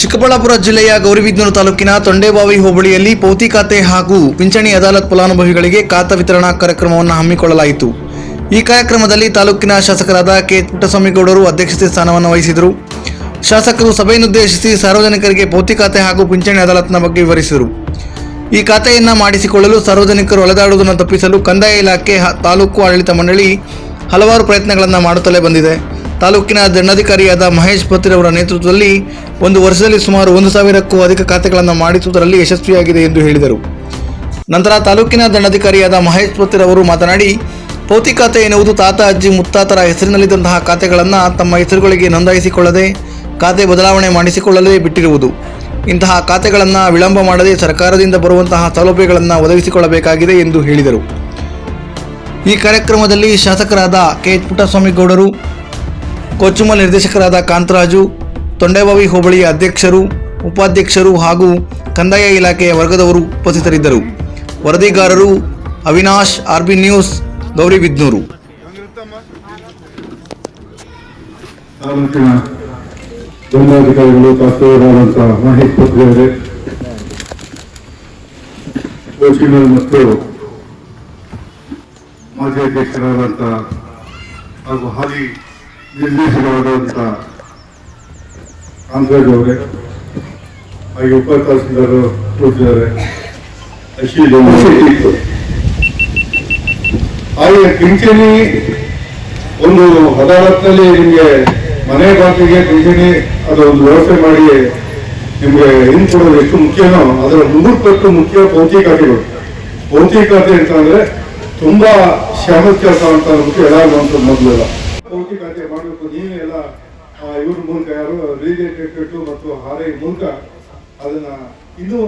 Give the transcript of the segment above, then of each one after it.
ಚಿಕ್ಕಬಳ್ಳಾಪುರ ಜಿಲ್ಲೆಯ ಗೌರಿಬಿದನೂರು ತಾಲೂಕಿನ ತೊಂಡೇಬಾವಿ ಹೋಬಳಿಯಲ್ಲಿ ಪೌತಿ ಖಾತೆ ಹಾಗೂ ಪಿಂಚಣಿ ಅದಾಲತ್ ಫಲಾನುಭವಿಗಳಿಗೆ ಖಾತಾ ವಿತರಣಾ ಕಾರ್ಯಕ್ರಮವನ್ನು ಹಮ್ಮಿಕೊಳ್ಳಲಾಯಿತು. ಈ ಕಾರ್ಯಕ್ರಮದಲ್ಲಿ ತಾಲೂಕಿನ ಶಾಸಕರಾದ ಕೆ ಪುಟ್ಟಸ್ವಾಮಿಗೌಡರು ಅಧ್ಯಕ್ಷತೆ ಸ್ಥಾನವನ್ನು ವಹಿಸಿದರು. ಶಾಸಕರು ಸಭೆಯನ್ನುದ್ದೇಶಿಸಿ ಸಾರ್ವಜನಿಕರಿಗೆ ಪೌತಿ ಖಾತೆ ಹಾಗೂ ಪಿಂಚಣಿ ಅದಾಲತ್ನ ಬಗ್ಗೆ ವಿವರಿಸಿದರು. ಈ ಖಾತೆಯನ್ನು ಮಾಡಿಸಿಕೊಳ್ಳಲು ಸಾರ್ವಜನಿಕರು ಅಲೆದಾಡುವುದನ್ನು ತಪ್ಪಿಸಲು ಕಂದಾಯ ಇಲಾಖೆ, ತಾಲೂಕು ಆಡಳಿತ ಮಂಡಳಿ ಹಲವಾರು ಪ್ರಯತ್ನಗಳನ್ನು ಮಾಡುತ್ತಲೇ ಬಂದಿದೆ. ತಾಲೂಕಿನ ದಂಡಾಧಿಕಾರಿಯಾದ ಮಹೇಶ್ ಪತ್ರಿರವರ ನೇತೃತ್ವದಲ್ಲಿ ಒಂದು ವರ್ಷದಲ್ಲಿ ಸುಮಾರು ಒಂದು ಸಾವಿರಕ್ಕೂ ಅಧಿಕ ಖಾತೆಗಳನ್ನು ಮಾಡಿಸುವುದರಲ್ಲಿ ಯಶಸ್ವಿಯಾಗಿದೆ ಎಂದು ಹೇಳಿದರು. ನಂತರ ತಾಲೂಕಿನ ದಂಡಾಧಿಕಾರಿಯಾದ ಮಹೇಶ್ ಪತ್ರಿರವರು ಮಾತನಾಡಿ ಪೌತಿ ಖಾತೆ ಎನ್ನುವುದು ತಾತ, ಅಜ್ಜಿ, ಮುತ್ತಾತರ ಹೆಸರಿನಲ್ಲಿದ್ದಂತಹ ಖಾತೆಗಳನ್ನು ತಮ್ಮ ಹೆಸರುಗಳಿಗೆ ನೋಂದಾಯಿಸಿಕೊಳ್ಳದೆ, ಖಾತೆ ಬದಲಾವಣೆ ಮಾಡಿಸಿಕೊಳ್ಳಲೇ ಬಿಟ್ಟಿರುವುದು. ಇಂತಹ ಖಾತೆಗಳನ್ನು ವಿಳಂಬ ಮಾಡದೆ ಸರ್ಕಾರದಿಂದ ಬರುವಂತಹ ಸೌಲಭ್ಯಗಳನ್ನು ಒದಗಿಸಿಕೊಳ್ಳಬೇಕಾಗಿದೆ ಎಂದು ಹೇಳಿದರು. ಈ ಕಾರ್ಯಕ್ರಮದಲ್ಲಿ ಶಾಸಕರಾದ ಕೆ. ಎಚ್ ಪುಟ್ಟಸ್ವಾಮಿಗೌಡರು ಕೊಚ್ಚುಮಲ್ ನಿರ್ದೇಶಕರಾದ ಕಾಂತರಾಜು, ತೊಂಡೇಬಾವಿ ಹೋಬಳಿಯ ಅಧ್ಯಕ್ಷರು, ಉಪಾಧ್ಯಕ್ಷರು ಹಾಗೂ ಕಂದಾಯ ಇಲಾಖೆಯ ವರ್ಗದವರು ಉಪಸ್ಥಿತರಿದ್ದರು. ವರದಿಗಾರರು ಅವಿನಾಶ್, ಆರ್ಬಿ ನ್ಯೂಸ್ ಗೌರಿಬಿದ್ನೂರು ತಹಸೀಲ್ದಾರಂತ ಮಹೇಶ್ ಮತ್ತು ಮಾಜಿ ಅಧ್ಯಕ್ಷರಾದಂತಹ ಹಾಗೂ ಹಾಲಿ ನಿರ್ದೇಶಕರಾದಂಥ ಕಾಂತರಾಜ್ ಅವರೇ, ಹಾಗೆ ಉಪ ತಹಸೀಲ್ದಾರ್ ಕೂತಿದ್ದಾರೆ. ಹಾಗೆ ಪಿಂಚಣಿ ಒಂದು ಅದಾಲತ್ನಲ್ಲಿ ನಿಮಗೆ ಮನೆ ಬಾಕಿಗೆ ಪಿಂಚಣಿ ಅದು ಒಂದು ವ್ಯವಸ್ಥೆ ಮಾಡಿ ನಿಮಗೆ ಇನ್ ಕೊಡೋದು ಎಷ್ಟು ಮುಖ್ಯನೋ, ಅದರ ನೂರು ಪಟ್ಟು ಮುಖ್ಯ ಭೌತಿಕತೆಗಳು ಖಾತೆ ಅಂತಂದ್ರೆ ತುಂಬಾ ಶ್ರಮದ ಕೆಲಸ ಅಂತ ಅಂದ್ಬಿಟ್ಟು ಎಲ್ಲರಿಗೂ ಅಂತ ಮೊದಲೆಲ್ಲ ಖಾತೆ ಮಾಡಬೇಕು ನೀವೇ ಎಲ್ಲ ಇವ್ರ ಮೂಲಕ ಯಾರು ರಿಲೇಟೆಡ್ ಮತ್ತು ಹಾರೈ ಮೂಲಕ ಅದನ್ನ ಇನ್ನೂ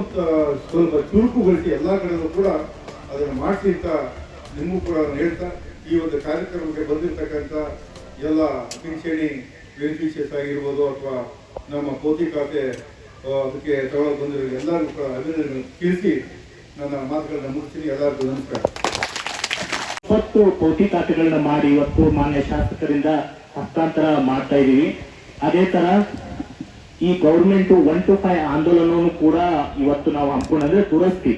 ಸ್ವಲ್ಪ ಚುರುಕುಗೊಳಿಸಿ ಎಲ್ಲ ಕಡೆನೂ ಕೂಡ ಅದನ್ನು ಮಾಡಿಸಿ ಅಂತ ನಿಮಗೂ ಕೂಡ ಹೇಳ್ತಾ, ಈ ಒಂದು ಕಾರ್ಯಕ್ರಮಕ್ಕೆ ಬಂದಿರತಕ್ಕಂಥ ಎಲ್ಲ ಪಿಂಚಣಿ ಬೆನಿಫಿಷಿಯರ್ಸ್ ಆಗಿರ್ಬೋದು ಅಥವಾ ನಮ್ಮ ಪೋತಿ ಖಾತೆ ಅದಕ್ಕೆ ತಗೊಳ್ಳೋಕೆ ಬಂದಿರೋ ಎಲ್ಲರಿಗೂ ಕೂಡ ಅಭಿನಂದನೆ ತಿಳಿಸಿ ನನ್ನ ಮಾತುಗಳನ್ನ ಮುಗಿಸ್ತೀನಿ. ಎಲ್ಲರಿಗೂ ನಮಸ್ಕಾರ. ಇಪ್ಪತ್ತು ಕೋಟಿ ಖಾತೆಗಳನ್ನ ಮಾಡಿ ಇವತ್ತು ಮಾನ್ಯ ಶಾಸಕರಿಂದ ಹಸ್ತಾಂತರ ಮಾಡ್ತಾ ಇದೀವಿ ಅದೇ ತರ ಈ ಗೌರ್ಮೆಂಟ್ ಒನ್ ಟು ಫೈವ್ ಆಂದೋಲನವನ್ನು ಕೂಡ ಇವತ್ತು ನಾವು ಹಮ್ಮಿಕೊಂಡು ಅಂದ್ರೆ ದುರಸ್ತಿ.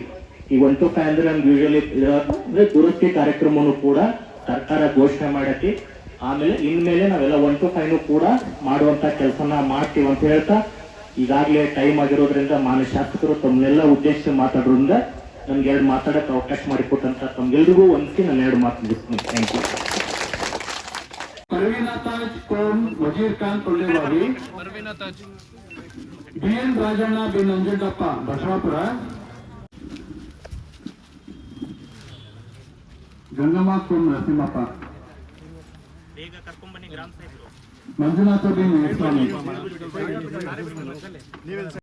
ಈ ಒನ್ ಟು ಫೈವ್ ಅಂದ್ರೆ ನಮ್ಗೆ ಯೂಶಲಿ ಅಂದ್ರೆ ದುರಸ್ತಿ ಕಾರ್ಯಕ್ರಮವನ್ನು ಕೂಡ ಸರ್ಕಾರ ಘೋಷಣೆ ಮಾಡತಿ ಆಮೇಲೆ ಇನ್ಮೇಲೆ ನಾವೆಲ್ಲ ಒನ್ ಟು ಫೈವ್ ಕೂಡ ಮಾಡುವಂತ ಕೆಲಸನ ಮಾಡ್ತೀವಿ ಅಂತ ಹೇಳ್ತಾ, ಈಗಾಗಲೇ ಟೈಮ್ ಆಗಿರೋದ್ರಿಂದ ಮಾನ್ಯ ಶಾಸಕರು ತಮ್ಮನ್ನೆಲ್ಲ ಉದ್ದೇಶಿಸಿ ಮಾತಾಡೋದ್ರಿಂದ ನನ್ಗೆ ಎರಡು ಮಾತಾಡಕ್ಕೆ ಅವಕಾಶ ಮಾಡಿಕೊಟ್ಟಂತ ತಮ್ಗೆಲ್ರಿಗೂ ಒಂದ್ಸಿ ನಾನು ಎರಡು ಮಾತು ಥ್ಯಾಂಕ್ ಯು ಕೋಮ್ ಖಾನ್ ಕೋಮ್ ನರಸಿಂಹಪ್ಪ. ಬೇಗ ಗ್ರಾಮ ಮಂಜುನಾಥ